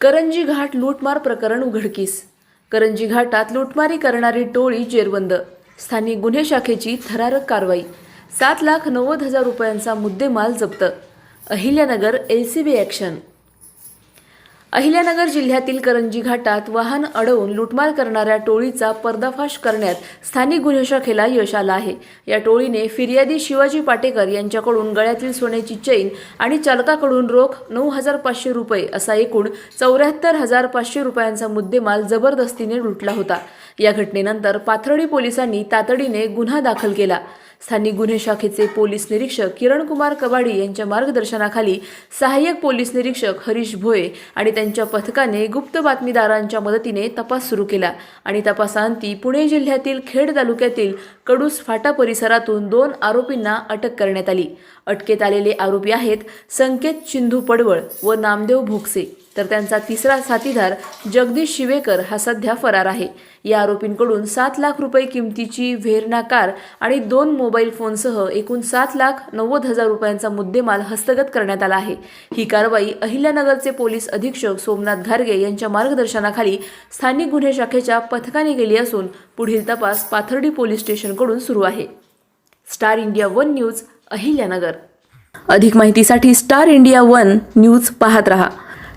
करंजी घाट लूटमार प्रकरण उघडकीस. करंजी घाटात लूटमारी करणारी टोळी जेरबंद. स्थानिक गुन्हे शाखेची थरारक कारवाई. सात लाख नव्वद हजार रुपयांचा मुद्देमाल जप्त. Ahilyanagar L C B action Ahilyanagar जिल्ह्यातील करंजी घाटात वाहन अडवून लुटमार करणाऱ्या टोळीचा पर्दाफाश करण्यात स्थानिक गुन्हे शाखेला यश आलं आहे. या टोळीने फिर्यादी शिवाजी पाटेकर यांच्याकडून गळ्यातील सोन्याची चैन आणि चालकाकडून रोख नऊ हजार पाचशे रुपये असा एकूण चौऱ्याहत्तर हजार पाचशे रुपयांचा मुद्देमाल जबरदस्तीने लुटला होता. या घटनेनंतर पाथर्डी पोलिसांनी तातडीने गुन्हा दाखल केला. स्थानिक गुन्हे शाखेचे पोलीस निरीक्षक किरण कुमार कबाडी यांच्या मार्गदर्शनाखाली सहाय्यक पोलीस निरीक्षक हरीश भोये आणि त्यांच्या पथकाने गुप्त बातमीदारांच्या मदतीने तपास सुरू केला आणि तपासांती पुणे जिल्ह्यातील खेड तालुक्यातील कडूस फाटा परिसरातून दोन आरोपींना अटक करण्यात आली. अटकेत आलेले आरोपी आहेत संकेत चिंधू पडवळ व नामदेव भोगसे. तर त्यांचा तिसरा साथीदार जगदीश शिवेकर हा सध्या फरार आहे. या आरोपींकडून सात लाख रुपये किमतीची व्हेरना कार आणि दोन मोबाईल फोनसह एकूण सात लाख नव्वद हजार रुपयांचा मुद्देमाल हस्तगत करण्यात आला आहे. ही कारवाई अहिल्यानगरचे पोलीस अधीक्षक सोमनाथ घारगे यांच्या मार्गदर्शनाखाली स्थानिक गुन्हे शाखेच्या पथकाने केली असून पुढील तपास पाथर्डी पोलीस स्टेशनकडून सुरू आहे. Star India One News Ahilyanagar. अधिक माहितीसाठी स्टार इंडिया वन न्यूज पाहत रहा.